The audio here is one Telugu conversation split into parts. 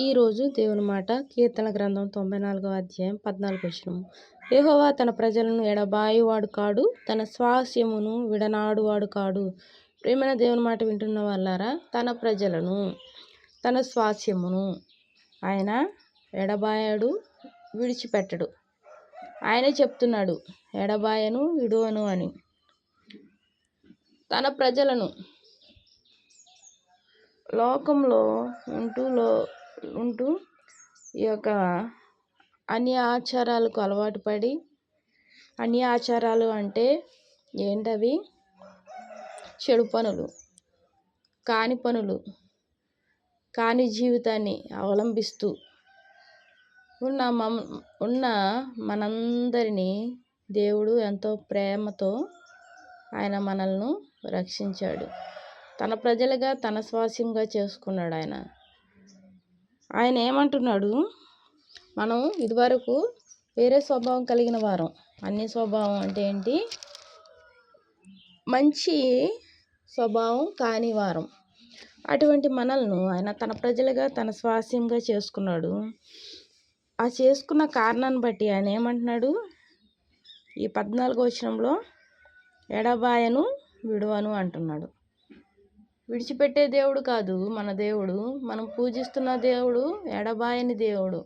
ఈరోజు దేవుని మాట కీర్తన గ్రంథం తొంభై నాలుగవ అధ్యాయం పద్నాలుగు వచ్చిన యెహోవా తన ప్రజలను ఎడబాయివాడు కాడు తన స్వాస్యమును విడనాడువాడు కాడు. ప్రేమైన దేవుని మాట వింటున్న వాళ్ళారా? తన ప్రజలను తన స్వాస్యమును ఆయన ఎడబాయడు విడిచిపెట్టడు. ఆయనే చెప్తున్నాడు ఎడబాయను విడువను అని. తన ప్రజలను లోకంలో ఉంటూ లో ఉంటూ ఈ యొక్క అన్ని ఆచారాలకు అలవాటు పడి అన్ని ఆచారాలు అంటే ఏంటవి? చెడు పనులు కాని పనులు కాని జీవితాన్ని అవలంబిస్తూ ఉన్న మమ ఉన్న మనందరినీ దేవుడు ఎంతో ప్రేమతో ఆయన మనల్ని రక్షించాడు. తన ప్రజలుగా తన స్వాస్యంగా చేసుకున్నాడు ఆయన. ఆయన ఏమంటున్నాడు? మనం ఇదివరకు వేరే స్వభావం కలిగిన వారం. అన్ని స్వభావం అంటే ఏంటి? మంచి స్వభావం కాని వారం. అటువంటి మనల్ని ఆయన తన ప్రజలుగా తన స్వాస్యంగా చేసుకున్నాడు. ఆ చేసుకున్న కారణాన్ని బట్టి ఆయన ఏమంటున్నాడు? ఈ పద్నాలుగో వచనంలో ఎడబాయను విడువను అంటున్నాడు. విడిచిపెట్టే దేవుడు కాదు మన దేవుడు. మనం పూజిస్తున్న దేవుడు ఎడబాయని దేవుడు.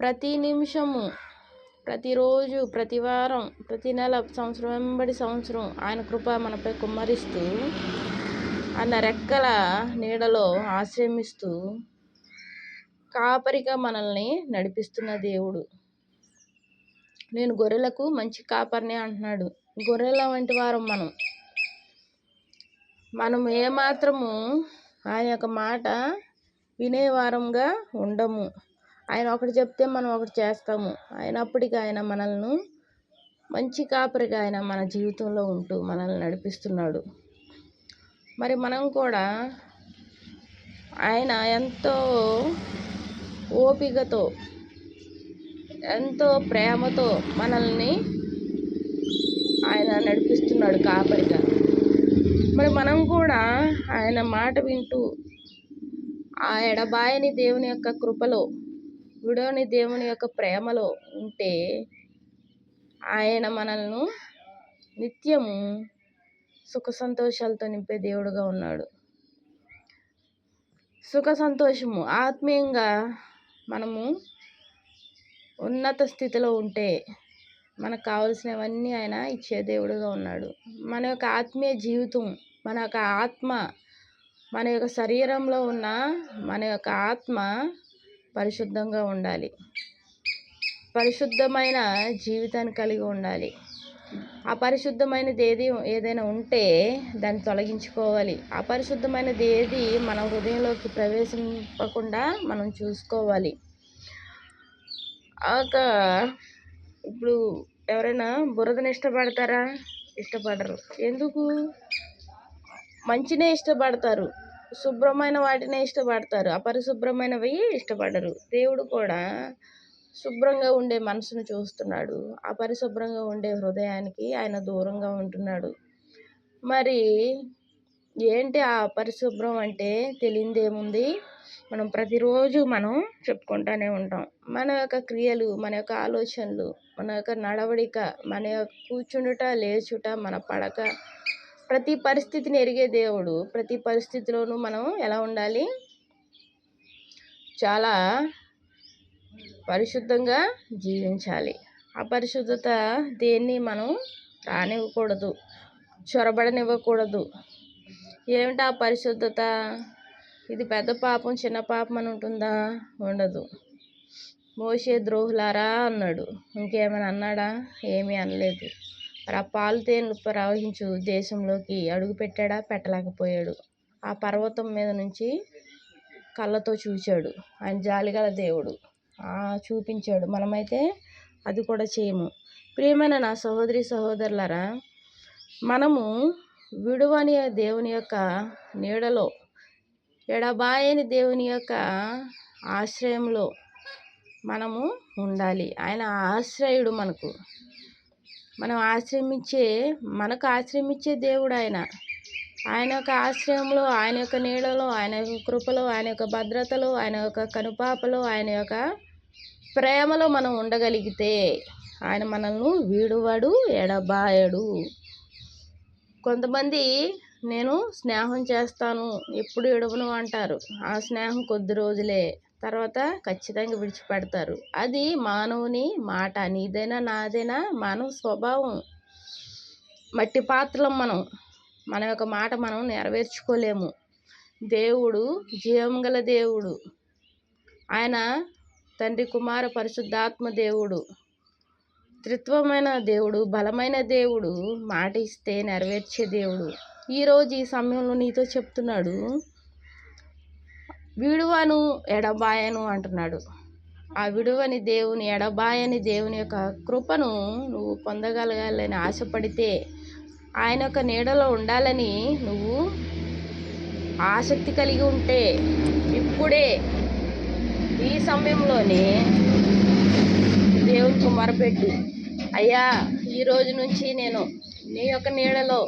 ప్రతి నిమిషము ప్రతిరోజు ప్రతి వారం ప్రతి నెల సంవత్సరం వెంబడి సంవత్సరం ఆయన కృప మనపై కుమ్మరిస్తూ ఆయన రెక్కల నీడలో ఆశ్రమిస్తూ కాపరిగా మనల్ని నడిపిస్తున్న దేవుడు. నేను గొర్రెలకు మంచి కాపరిని అంటున్నాడు. గొర్రెల వంటి వారం మనం. మనం ఏమాత్రము ఆయన యొక్క మాట వినేవారంగా ఉండము. ఆయన ఒకటి చెప్తే మనం ఒకటి చేస్తాము. అయినప్పటికీ ఆయన మనల్ని మంచి కాపరిగా ఆయన మన జీవితంలో ఉంటూ మనల్ని నడిపిస్తున్నాడు. మరి మనం కూడా ఆయన ఎంతో ఓపికతో ఎంతో ప్రేమతో మనల్ని ఆయన నడిపిస్తున్నాడు కాపరిగా. మరి మనం కూడా ఆయన మాట వింటూ ఆ ఎడబాయని దేవుని యొక్క కృపలో విడోని దేవుని యొక్క ప్రేమలో ఉంటే ఆయన మనల్ని నిత్యము సుఖ సంతోషాలతో నింపే దేవుడుగా ఉన్నాడు. సుఖ సంతోషము ఆత్మీయంగా మనము ఉన్నత స్థితిలో ఉంటే మనకు కావలసినవన్నీ ఆయన ఇచ్చే దేవుడుగా ఉన్నాడు. మన యొక్క ఆత్మీయ జీవితం మన యొక్క ఆత్మ మన యొక్క శరీరంలో ఉన్న మన యొక్క ఆత్మ పరిశుద్ధంగా ఉండాలి. పరిశుద్ధమైన జీవితాన్ని కలిగి ఉండాలి. ఆ పరిశుద్ధమైనది ఏది ఏదైనా ఉంటే దాన్ని తొలగించుకోవాలి. అపరిశుద్ధమైనది ఏది మన హృదయంలోకి ప్రవేశింపకుండా మనం చూసుకోవాలి. ఒక ఇప్పుడు ఎవరైనా బురదను ఇష్టపడతారా? ఇష్టపడరు. ఎందుకు? మంచినే ఇష్టపడతారు. శుభ్రమైన వాటినే ఇష్టపడతారు. అపరిశుభ్రమైనవి ఇష్టపడరు. దేవుడు కూడా శుభ్రంగా ఉండే మనసును చూస్తున్నాడు. అపరిశుభ్రంగా ఉండే హృదయానికి ఆయన దూరంగా ఉంటున్నాడు. మరి ఏంటి ఆ అపరిశుభ్రం అంటే తెలియదేముంది? మనం ప్రతిరోజు మనం చెప్పుకుంటూనే ఉంటాం. మన యొక్క క్రియలు మన యొక్క ఆలోచనలు మన యొక్క నడవడిక మన యొక్క కూర్చుండుట లేచుట మన పడక ప్రతి పరిస్థితిని ఎరిగే దేవుడు. ప్రతి పరిస్థితిలోనూ మనం ఎలా ఉండాలి? చాలా పరిశుద్ధంగా జీవించాలి. అపరిశుద్ధత దేన్ని మనం రానివ్వకూడదు. చొరబడనివ్వకూడదు. ఏమిటి ఆ పరిశుద్ధత? ఇది పెద్ద పాపం చిన్న పాపం అని ఉంటుందా? ఉండదు. మోసే ద్రోహులారా అన్నాడు. ఇంకేమైనా అన్నాడా? ఏమీ అనలేదు. పాలు తేనెలు ప్రవహించు దేశంలోకి అడుగు పెట్టాడా పెట్టలేకపోయాడు. ఆ పర్వతం మీద నుంచి కళ్ళతో చూశాడు ఆయన జాలిగల దేవుడు. చూపించాడు. మనమైతే అది కూడా చేయము. ప్రియమైన నా సహోదరి సహోదరులరా మనము విడువని దేవుని యొక్క నీడలో ఎడబాయని దేవుని యొక్క ఆశ్రయంలో మనము ఉండాలి. ఆయన ఆశ్రయుడు మనకు. మనం ఆశ్రమించే మనకు ఆశ్రమించే దేవుడు ఆయన. ఆయన యొక్క ఆశ్రయంలో ఆయన యొక్క నీడలో ఆయన యొక్క కృపలో ఆయన యొక్క భద్రతలో ఆయన యొక్క కనుపాపలో ఆయన యొక్క ప్రేమలో మనం ఉండగలిగితే ఆయన మనల్ని వీడువాడు ఎడబాయడు. కొంతమంది నేను స్నేహం చేస్తాను ఎప్పుడు ఎడవను అంటారు. ఆ స్నేహం కొద్ది రోజులే. తర్వాత ఖచ్చితంగా విడిచిపెడతారు. అది మానవుని మాట నీదైనా నాదైనా మానవ స్వభావం. మట్టి పాత్రలం మనం. మన యొక్క మాట మనం నెరవేర్చుకోలేము. దేవుడు జీవం గల దేవుడు. ఆయన తండ్రి కుమార పరిశుద్ధాత్మ దేవుడు. త్రిత్వమైన దేవుడు బలమైన దేవుడు మాట ఇస్తే నెరవేర్చే దేవుడు. ఈరోజు ఈ సమయంలో నీతో చెప్తున్నాడు విడువను ఎడబాయను అంటున్నాడు. ఆ విడువని దేవుని ఎడబాయని దేవుని యొక్క కృపను నువ్వు పొందగలగాలని ఆశపడితే ఆయన యొక్క నీడలో ఉండాలని నువ్వు ఆసక్తి కలిగి ఉంటే ఇప్పుడే ఈ సమయంలోనే దేవునికి మొరపెట్టు అయ్యా ఈ రోజు నుంచి నేను నీ యొక్క నీడలో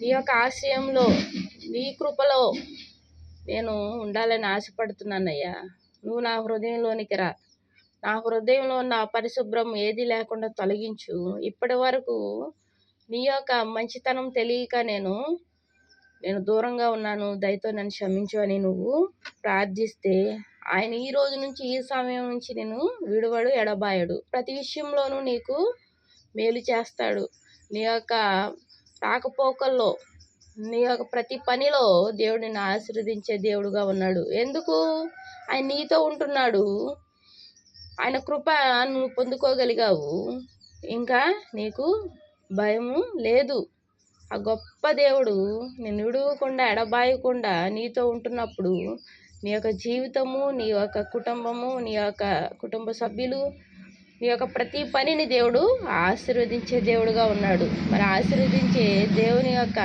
నీ యొక్క ఆశయంలో నీ కృపలో నేను ఉండాలని ఆశపడుతున్నానయ్యా. నువ్వు నా హృదయంలోనికి రా. నా హృదయంలో ఉన్న పరిశుభ్రం ఏది లేకుండా తొలగించు. ఇప్పటి వరకు నీ యొక్క మంచితనం తెలియక నేను నేను దూరంగా ఉన్నాను. దయతో నన్ను క్షమించు అని నువ్వు ప్రార్థిస్తే ఆయన ఈ రోజు నుంచి ఈ సమయం నుంచి నేను విడువడు ఎడబాయడు. ప్రతి విషయంలోనూ నీకు మేలు చేస్తాడు. నీ యొక్క రాకపోకల్లో నీ యొక్క ప్రతి పనిలో దేవుడు నిన్ను ఆశీర్వదించే దేవుడుగా ఉన్నాడు. ఎందుకు? ఆయన నీతో ఉంటున్నాడు. ఆయన కృప నువ్వు పొందుకోగలిగావు. ఇంకా నీకు భయము లేదు. ఆ గొప్ప దేవుడు నిన్ను విడవకుండా ఎడబాయకుండా నీతో ఉంటున్నప్పుడు నీ యొక్క జీవితము నీ యొక్క కుటుంబము నీ యొక్క కుటుంబ సభ్యులు నీ యొక్క ప్రతి పనిని దేవుడు ఆశీర్వదించే దేవుడుగా ఉన్నాడు. మరి ఆశీర్వదించే దేవుని యొక్క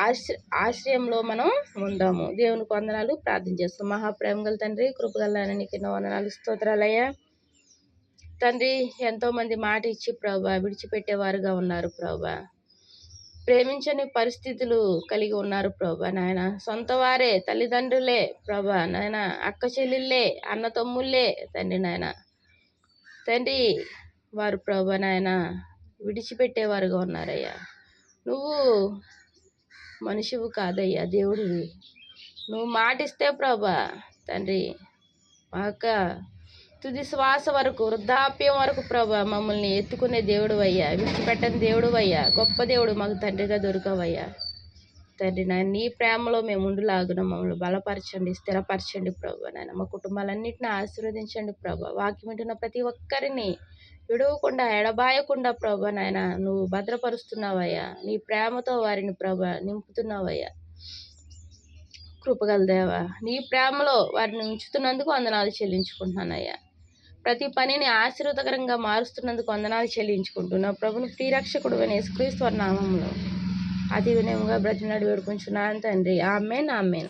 ఆశ్ర ఆశ్రయంలో మనం ఉందాము. దేవునికి వందనాలు. ప్రార్థన చేస్తాం మహాప్రేమ గల తండ్రి కృపగల నీకు ఎన్నో వందనాలు స్తోత్రాలయ్యా. తండ్రి ఎంతోమంది మాట ఇచ్చి ప్రభా విడిచిపెట్టేవారుగా ఉన్నారు ప్రభా. ప్రేమించని పరిస్థితులు కలిగి ఉన్నారు ప్రభా నాయన. సొంత వారే తల్లిదండ్రులే ప్రభా నాయన. అక్క చెల్లెళ్ళే అన్న తమ్ముళ్ళే తండ్రి నాయన. తండ్రి వారు ప్రభా నాయన విడిచిపెట్టేవారుగా ఉన్నారయ్యా. నువ్వు మనిషివి కాదయ్యా దేవుడివి. నువ్వు మాటిస్తే ప్రభా తండ్రి మా యొక్క తుది శ్వాస వరకు వృద్ధాప్యం వరకు ప్రభా మమ్మల్ని ఎత్తుకునే దేవుడు అయ్యా విడిచిపెట్టని దేవుడు అయ్యా గొప్ప దేవుడు మాకు తండ్రిగా దొరకవయ్యా. తండ్రి నాయన నీ ప్రేమలో మేము ఉండులాగున మమ్మల్ని బలపరచండి స్థిరపరచండి ప్రభా నాయన మా కుటుంబాలన్నింటినీ ఆశీర్వదించండి ప్రభా. వాక్యం వింటున్న ప్రతి ఒక్కరిని విడవకుండా ఎడబాయకుండా ప్రభా నాయన నువ్వు భద్రపరుస్తున్నావయ్యా. నీ ప్రేమతో వారిని ప్రభా నింపుతున్నావయ్యా. కృపగల దేవా నీ ప్రేమలో వారిని ఉంచుతున్నందుకు వందనాలు చెల్లించుకుంటున్నానయ్యా. ప్రతి పనిని ఆశీర్వదకరంగా మారుస్తున్నందుకు వందనాలు చెల్లించుకుంటున్నా. ప్రభుని ప్రియరక్షకుడు అనే యేసుక్రీస్తు నామంలో. అతి వినయంగా బ్రతినాడు వేడుకుంటున్నాను తండ్రి. Amen amen.